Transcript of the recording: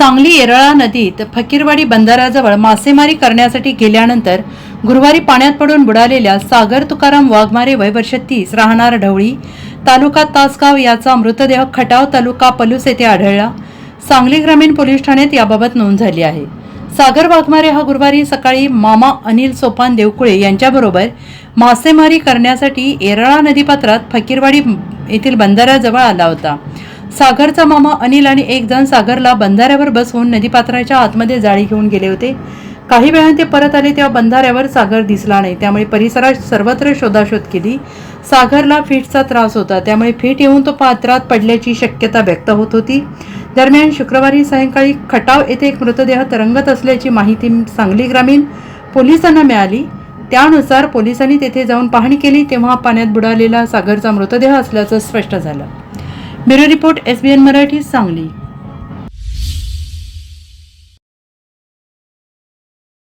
सांगली येरळा नदीत फकीरवाडी बंधाऱ्याजवळ मासेमारी करण्यासाठी गेल्यानंतर गुरुवारी पाण्यात पडून बुडालेल्या सागर तुकाराम वाघमारे वय वर्ष तीस राहणार ढवळी तालुका तासगाव याचा मृतदेह खटाव तालुका पलूस येथे आढळला. सांगली ग्रामीण पोलीस ठाण्यात याबाबत नोंद झाली आहे. सागर वाघमारे हा गुरुवारी सकाळी मामा अनिल सोपान देवकुळे यांच्याबरोबर मासेमारी करण्यासाठी येरळा नदीपात्रात फकीरवाडी येथील बंधाऱ्याजवळ आला होता. सागरचा मामा अनिल आणि एक जण सागरला बंधाऱ्यावर बसवून नदीपात्राच्या आतमध्ये जाळी घेऊन गेले होते. काही वेळाने ते परत आले तेव्हा बंधाऱ्यावर सागर दिसला नाही. त्यामुळे परिसरात सर्वत्र शोधाशोध केली. सागरला फिटचा त्रास होता. त्यामुळे फिट येऊन तो पात्रात पडल्याची शक्यता व्यक्त होत होती. दरम्यान शुक्रवारी सायंकाळी खटाव येथे एक मृतदेह तरंगत असल्याची माहिती सांगली ग्रामीण पोलिसांना मिळाली. त्यानुसार पोलिसांनी तेथे जाऊन पाहणी केली. तेव्हा पाण्यात बुडालेला सागरचा मृतदेह असल्याचं स्पष्ट झालं. Bureau report S B N Marathi Sangli.